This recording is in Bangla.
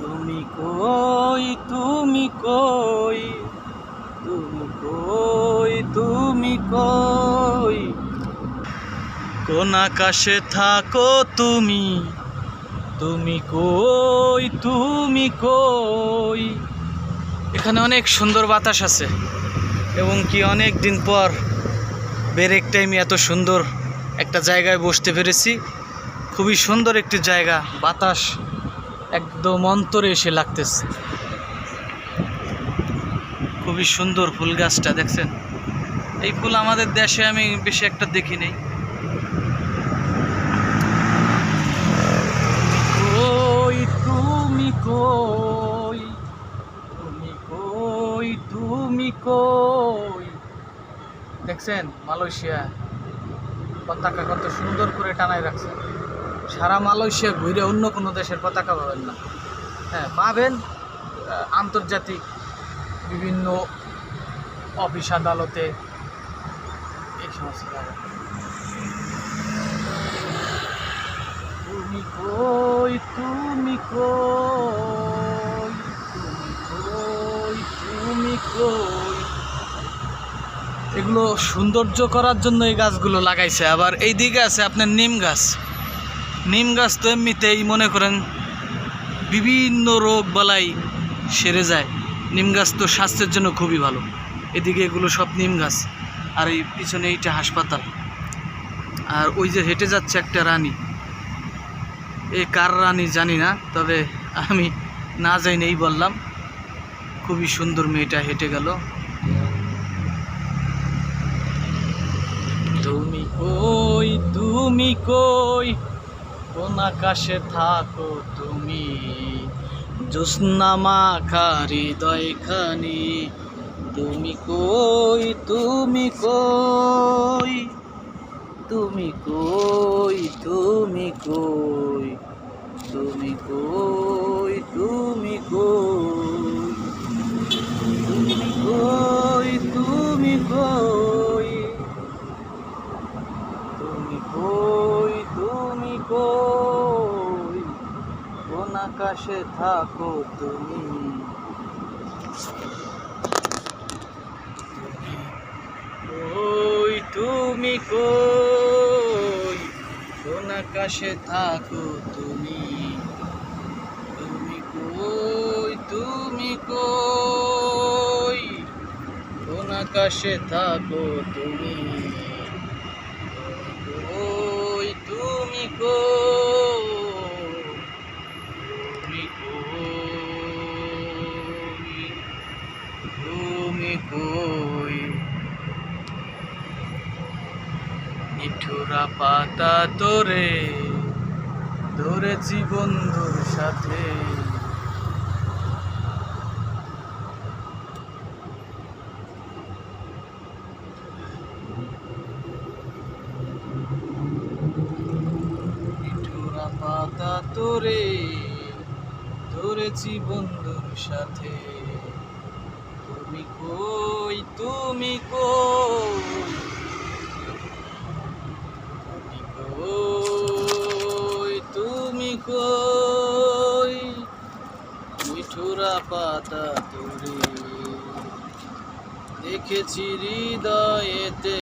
তুমি কই তুমি কই? তুমি কই তুমি কই? কোন আকাশে থাকো তুমি? তুমি কই তুমি কই? এখানে অনেক সুন্দর বাতাস আছে, এবং কি অনেক দিন পর ব্রেক টাইমে এত সুন্দর একটা জায়গায় বসতে পেরেছি। খুবই সুন্দর একটি জায়গা, বাতাস। একদম অন্তরে এসে লাগতেছে। খুবই সুন্দর ফুল গাছটা, দেখছেন? এই ফুল আমাদের দেশে আমি বেশি একটা দেখি নেই। কই তুমি কই? তুমি কই তুমি কই? দেখছেন? মালয়েশিয়া। পতাকা কত সুন্দর করে টানায় রাখছে। সারা মালয়েশিয়া ঘুরে অন্য কোনো দেশের পতাকা পাবেন না। হ্যাঁ পাবেন আন্তর্জাতিক বিভিন্ন অফিস আদালতে এই সমস্ত তুমি কই তুমি কই কই, তুমি কই। এগুলো সৌন্দর্য করার জন্য এই গাছগুলো লাগাইছে। আবার এই দিকে আছে আপনার নিম গাছ। নিম গাছ তো এমনিতেই মনে করেন বিভিন্ন রোগ বালাই সেরে যায়। নিম গাছ তো স্বাস্থ্যের জন্য খুবই ভালো। এদিকে এগুলো সব নিম গাছ, আর এই পিছনে এইটা হাসপাতাল। আর ওই যে হেঁটে যাচ্ছে একটা রানী। এ কার রানী জানি না, তবে আমি না যাই নেই বললাম, খুবই সুন্দর মেয়েটা হেঁটে গেল। তুমি কই তুমি কই? কোন আকাশে থাকো তুমি। জ্যোৎস্না মাখা হৃদয় খানি তুমি কই তুমি কই? তুমি কই তুমি কই? তুমি কই তুমি কই? তুমি কই তুমি কই? তুমি কই তুমি কই? আকাশে থাকো তুমি। ওই তুমি কই? কোন আকাশে থাকো তুমি? তুমি কই? তুমি কই? কোন আকাশে থাকো তুমি কই তুমি কই তুমি কই কই নিঠুরা পাতা তোরে ধরেছি বন্ধুর সাথে। পাতা তোরে ধরেছি বন্ধুর সাথে। তুমি কই তুমি কই? তুমি কই তুমি কই? মিঠুরা পাতা তোরে দেখেছি হৃদয়েতে